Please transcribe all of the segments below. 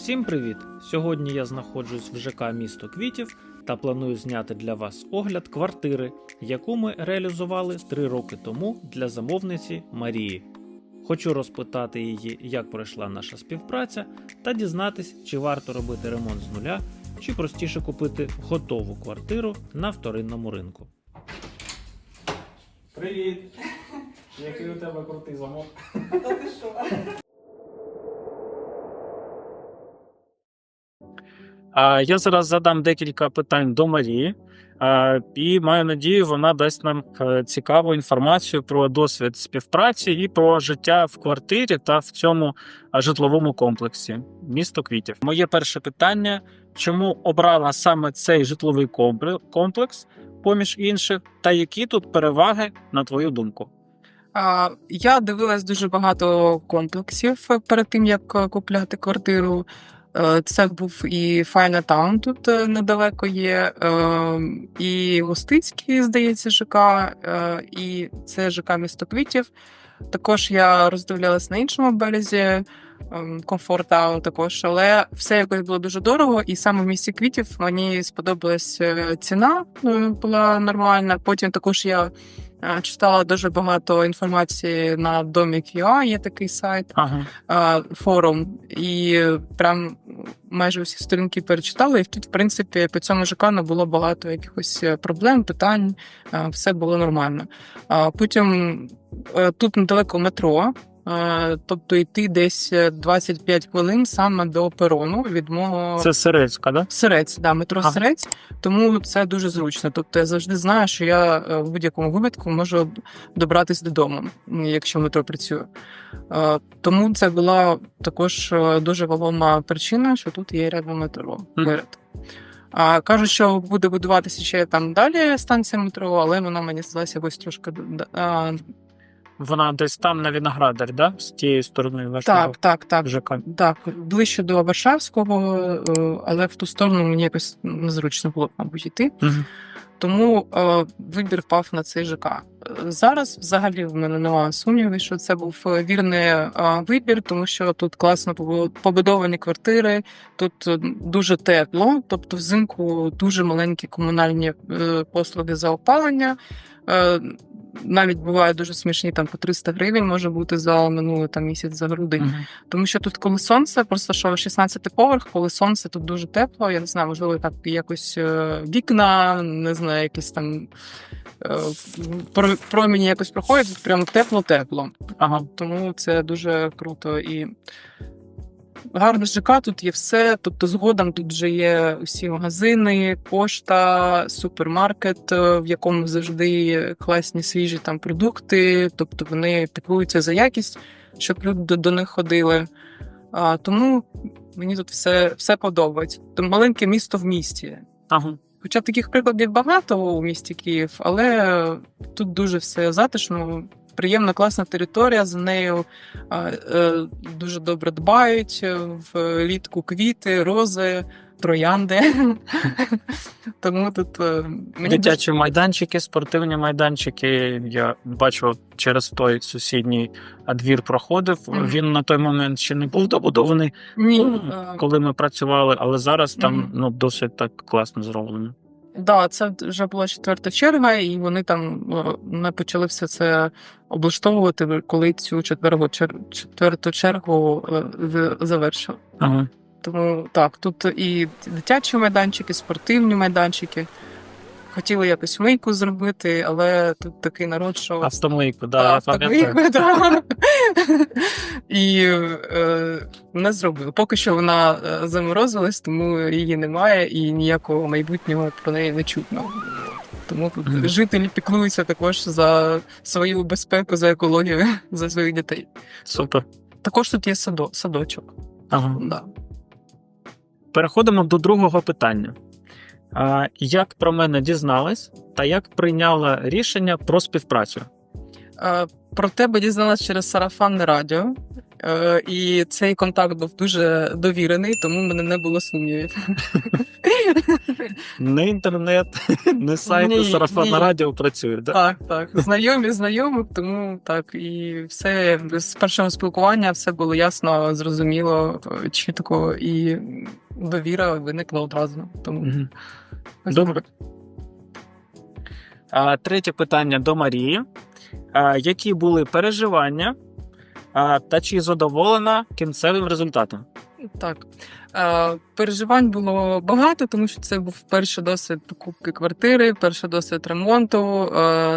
Всім привіт! Сьогодні я знаходжусь в ЖК місто Квітів та планую зняти для вас огляд квартири, яку ми реалізували три роки тому для замовниці Марії. Хочу розпитати її, як пройшла наша співпраця, та дізнатись, чи варто робити ремонт з нуля, чи простіше купити готову квартиру на вторинному ринку. Привіт! Який у тебе крутий замок? Та ти що? Я зараз задам декілька питань до Марії, і маю надію, вона дасть нам е, цікаву інформацію про досвід співпраці і про життя в квартирі та в цьому житловому комплексі місто Квітів. Моє перше питання: чому обрала саме цей житловий компле- комплекс поміж інших, та які тут переваги, на твою думку? Я дивилась дуже багато комплексів перед тим, як е, купляти квартиру. Е, Це був і Файнатаун тут е, недалеко є, е, і Гостицький, здається, ЖК, е, і це ЖК місто Квітів. Також я роздивлялась на іншому березі. Комфорт Таун також, але все якось було дуже дорого, і саме в місті квітів мені сподобалась ціна, була нормальна. Потім також я читала дуже багато інформації на домі.ua, є такий сайт, Ага. е, форум, і прям майже всі сторінки перечитала. І тут, в принципі, по цьому ЖК не було багато якихось е, проблем, питань, е, все було нормально. Потім е, тут недалеко метро. Е, Тобто йти десь е, 25 хвилин саме до перону від мого Це Сирецька, да? Сирець, да, метро Ага. Сирець, тому це дуже зручно. Тобто я завжди знаю, що я е, в будь-якому випадку можу добратися додому, якщо метро працює. Е, Тому це була також е, дуже вагома причина, що тут є рядом метро. Поряд. А кажуть, що буде будуватися ще там далі станція метро, але вона мені здалася якось трошки Вона десь там на Виноградарі, да? з тієї сторони вашого так, так, так. ЖК. Так, ближче до Варшавського, е, але в ту сторону мені якось незручно було, мабуть, йти. Мгм. Тому е, вибір впав на цей ЖК. Е, Зараз взагалі в мене немає сумнівів, що це був е, вірний е, вибір, тому що тут класно побу- побудовані квартири, тут дуже тепло, тобто взимку дуже маленькі комунальні е, послуги за опалення. Е, Навіть бувають дуже смішні, там по 300 гривень може бути за минулий там місяць за грудень. Мгм. Тому що тут, коли сонце, просто що 16 поверх, коли сонце тут дуже тепло. Я не знаю, можливо, так якось е, вікна, не знаю, якісь там е, промені якось проходять, тут прям тепло-тепло. Ага. Тому це дуже круто і. Гарне ЖК, тут є все. Тобто, згодом тут вже є усі магазини, пошта, супермаркет, е, в якому завжди класні свіжі там продукти. Тобто вони піклуються за якість, щоб люди до, до них ходили. А, тому мені тут все, все подобається. Тобто маленьке місто в місті. Ага. Хоча таких прикладів багато у місті Київ, але тут дуже все затишно, приємна, класна територія. За нею е, дуже добре дбають. Влітку квіти, рози, троянди. Тому тут е, мені Дитячі майданчики, спортивні майданчики. Я бачу через той сусідній двір проходив. Він на той момент ще не був добудований, ну, е, коли ми працювали, але зараз там ну досить так класно зроблено. Да, це вже була четверта черга, і вони там не почали все це облаштовувати, коли цю четверту, чер- четверту чергу е, завершили. Ага. Тому так, тут і дитячі майданчики, і спортивні майданчики. Хотіли якось мийку зробити, але тут такий народ, що Автомийку, да, я пам'ятаю. і е, не зробили. Поки що вона е, заморозилась, тому її немає, і ніякого майбутнього про неї не чутно. Тому тут Мгм. жителі піклуються також за свою безпеку, за екологію, за своїх дітей. Супер. Також тут є садо, садочок. Ага. Да. Переходимо до другого питання. Як про мене дізнались, та як прийняла рішення про співпрацю? Е, Про тебе дізналась через сарафанне радіо. Е, І цей контакт був дуже довірений, тому мене не було сумнівів. Не інтернет, не сайт, Ні, сарафанне радіо працює, да? Так, так. Знайомі, знайомі, тому так. І все з першого спілкування все було ясно, зрозуміло, чітко, і довіра виникла одразу. Тому. Добре. А, третє питання до Марії. Які були переживання та чи задоволена кінцевим результатом? Так. Переживань було багато, тому що це був перший досвід покупки квартири, перший досвід ремонту.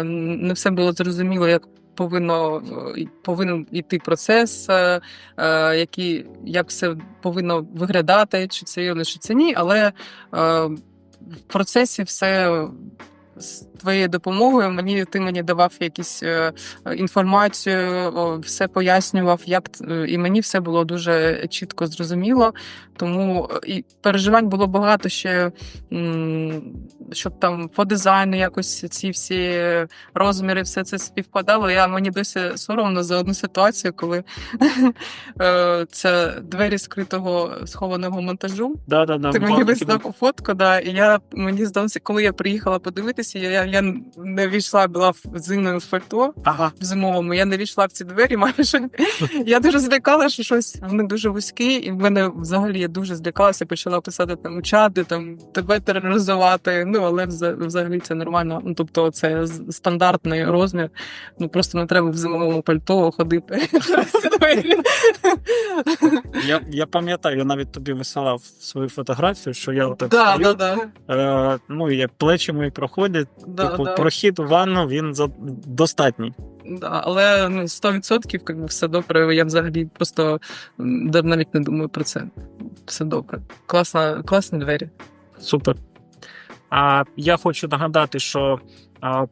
Не все було зрозуміло, як повинно е, повинен йти процес, е, е, які, як все повинно виглядати, чи це є, це ні. Але в процесі все. З твоєю допомогою мені ти мені давав якісь е, інформацію, все пояснював, як т- і мені все було дуже чітко зрозуміло. Тому е, і переживань було багато ще, щоб там по дизайну якось ці всі розміри, все це співпадало. Я мені досі соромно за одну ситуацію, коли е, це двері скритого схованого монтажу. Да, да, да, Ти мені вислав фотку, да, і я мені здалося, коли я приїхала подивитися, я, я не війшла, була в зимному пальто Ага. в зимовому. Я не війшла в ці двері. Майже я дуже злякала, що щось вони дуже вузькі, і в мене взагалі я дуже злякалася, почала писати там у чати, там тебе тероризувати. Ну але вза- взагалі це нормально. Ну тобто, це стандартний розмір. Ну просто не треба в зимовому пальто ходити. Я, я пам'ятаю, я навіть тобі висилав свою фотографію, що я отак Да, стою, да, да. Е, ну, і плечі мої проходять, Да, типу, да. прохід у ванну він за... достатній. Да, але ну, 100% как би, все добре. Я взагалі просто навіть не думаю про це. Все добре. Класна, класні двері. Супер. А я хочу нагадати, що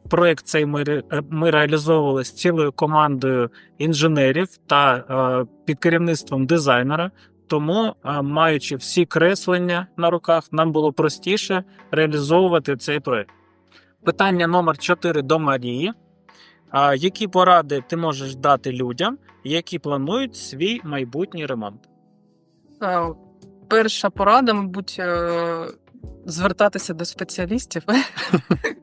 проект цей ми, е, ми реалізовували з цілою командою інженерів та е, під керівництвом дизайнера. Тому, маючи всі креслення на руках, нам було простіше реалізовувати цей проект. Питання номер 4 до Марії. Які поради ти можеш дати людям, які планують свій майбутній ремонт? Перша порада, мабуть, е, звертатися до спеціалістів.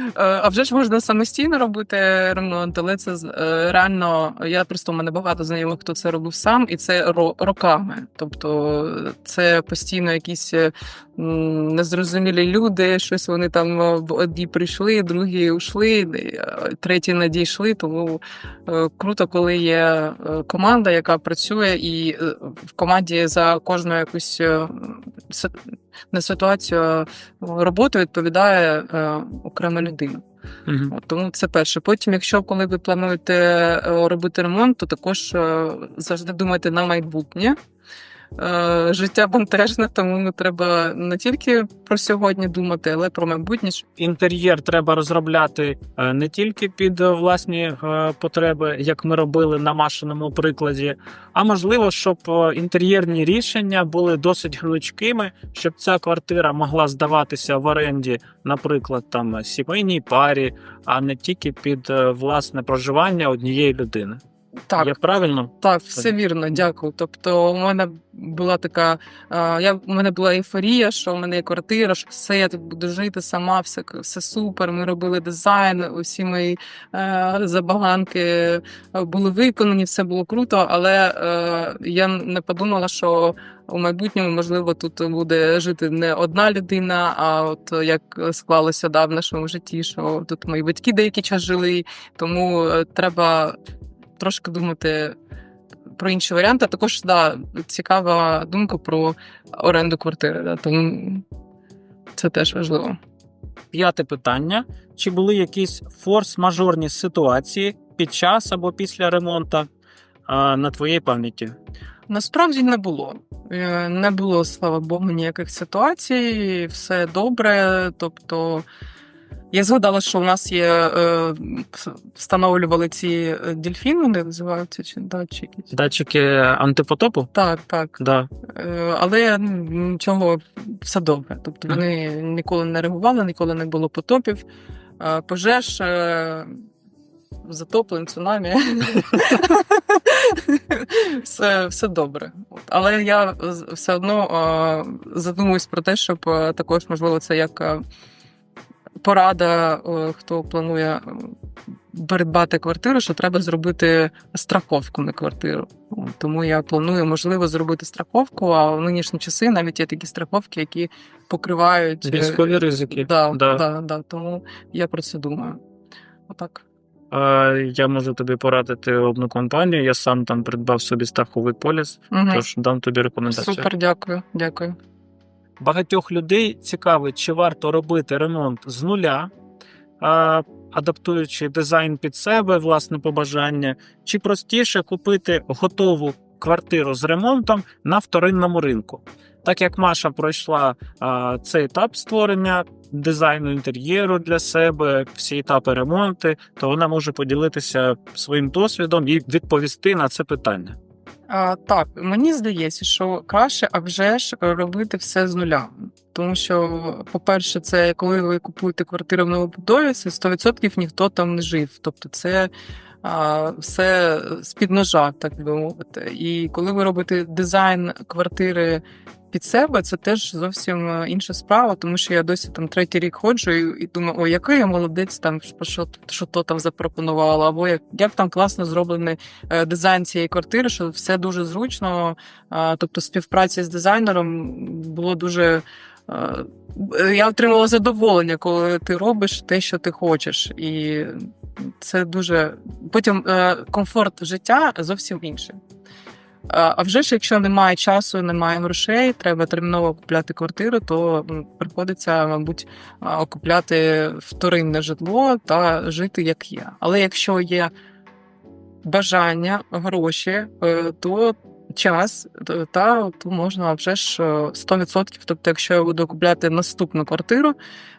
А вже ж можна самостійно робити ремонт, але це е, реально. Я просто у мене багато знайомих, хто це робив сам, і це ро- роками. Тобто це постійно якісь е, незрозумілі люди, щось вони там е, одні прийшли, другі ушли, е, треті надійшли. Тому е, круто, коли є е, команда, яка працює, і е, в команді за кожну якусь е, не ситуацію, роботу відповідає е, окрема людина. Мгм. От, тому це перше. Потім, якщо коли ви плануєте е, робити ремонт, то також е, завжди думайте на майбутнє. Е, Життя бентежне, тому треба не тільки про сьогодні думати, але про майбутнє. інтер'єр треба розробляти е, не тільки під власні е, потреби, як ми робили на машиному прикладі, а можливо, щоб інтер'єрні рішення були досить гнучкими, щоб ця квартира могла здаватися в оренді, наприклад, там сімейній парі, а не тільки під власне проживання однієї людини. Так, Я правильно? Так, все вірно, дякую. Тобто, у мене була така, е, я у мене була ейфорія, що в мене є квартира, що все, я тут буду жити сама, все, все супер. Ми робили дизайн, усі мої е, забаганки е, були виконані, все було круто, але е, я не подумала, що у майбутньому, можливо, тут буде жити не одна людина, а от як склалося да, в нашому житті, що тут мої батьки деякий час жили, тому е, треба трошки думати про інші варіанти. А також да, цікава думка про оренду квартири. Да, тому це теж важливо. П'яте питання: чи були якісь форс-мажорні ситуації під час або після ремонту на твоїй пам'яті? Насправді не було. Е, Не було, слава Богу, ніяких ситуацій, все добре. Тобто, я згадала, що у нас є е, встановлювали ці е, дельфіни, вони називаються чи датчики. Датчики антипотопу? Так, так. Да. Е, Але нічого, все добре. Тобто вони ніколи не реагували, ніколи не було потопів, е, пожеж. е, затоплень, цунамі. все, все добре. Але я все одно е, задумуюсь про те, щоб е, також, можливо, це як е, порада, е, хто планує придбати квартиру, що треба зробити страховку на квартиру. Тому я планую, можливо, зробити страховку, а в нинішні часи навіть є такі страховки, які покривають. е, Військові ризики. Да, Да. да. Да, Тому я про це думаю. Отак. Я можу тобі порадити одну компанію. Я сам там придбав собі страховий поліс, Угу. тож дам тобі рекомендацію. Супер, дякую. Дякую. Багатьох людей цікавить, чи варто робити ремонт з нуля, адаптуючи дизайн під себе, власне побажання, чи простіше купити готову квартиру з ремонтом на вторинному ринку. Так як Маша пройшла а, цей етап створення дизайну інтер'єру для себе, всі етапи ремонти, то вона може поділитися своїм досвідом і відповісти на це питання. А, так, мені здається, що краще, а вже ж робити все з нуля. Тому що, по-перше, це коли ви купуєте квартиру в новобудові, це 100% ніхто там не жив. Тобто це а, все з-під ножа, так би мовити. І коли ви робите дизайн квартири під себе, це теж зовсім е, інша справа, тому що я досі там третій рік ходжу і, і думаю, о, який я молодець, там що, що то там запропонувала, або як, як там класно зроблений е, дизайн цієї квартири, що все дуже зручно. Тобто співпраця з дизайнером було дуже. е, Я отримала задоволення, коли ти робиш те, що ти хочеш. І це дуже. Потім комфорт життя зовсім інший. А вже ж, якщо немає часу, немає грошей, треба терміново купляти квартиру, то приходиться, мабуть, купляти вторинне житло та жити як є. Але якщо є бажання, гроші, е, то час та то можна вже ж е, 100%. Тобто, якщо я буду купляти наступну квартиру,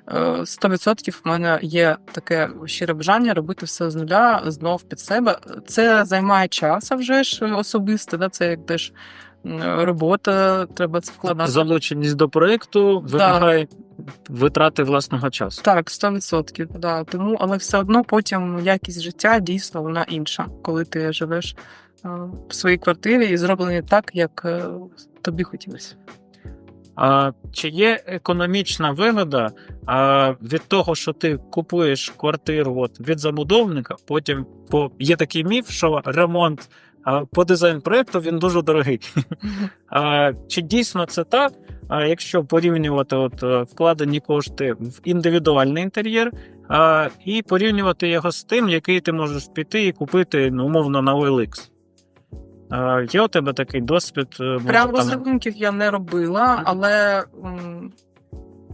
е, 100% в мене є таке щире бажання робити все з нуля, знов під себе. Це займає час, а вже ж особисто, да, це як теж робота, треба це вкладати. Залученість до проєкту вимагає витрати власного часу. Так, 100%. Да. Тому, але все одно потім якість життя дійсно вона інша, коли ти живеш е, в своїй квартирі і зроблені так, як е, тобі хотілося. А чи є економічна вигода а, від того, що ти купуєш квартиру от, від забудовника? Потім по є такий міф, що ремонт а, по дизайн проекту він дуже дорогий. А, чи дійсно це так? А якщо порівнювати от, е, вкладені кошти в індивідуальний інтер'єр, а, і порівнювати його з тим, який ти можеш піти і купити ну, умовно на OLX. А, є у тебе такий досвід? е, може, Прям розрахунків я не робила, але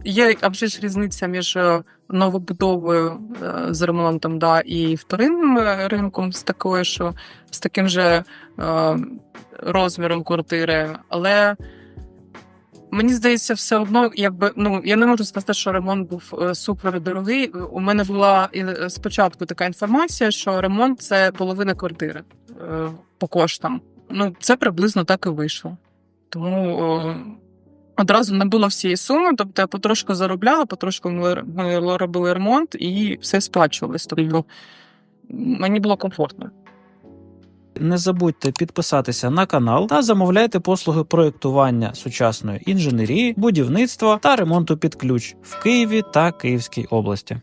є а вже ж різниця між е, новобудовою е, з ремонтом да, і вторинним е, ринком з такою, що з таким же е, розміром квартири. Але мені здається, все одно, якби ну я не можу сказати, що ремонт був е, супер дорогий. У мене була е, спочатку така інформація, що ремонт це половина квартири е, по коштам. Ну, це приблизно так і вийшло. Тому о, одразу не було всієї суми, тобто я потрошку заробляла, потрошку ми, робили ремонт і все сплачувалось. Тобто мені було комфортно. Не забудьте підписатися на канал та замовляйте послуги проєктування сучасної інженерії, будівництва та ремонту під ключ в Києві та Київській області.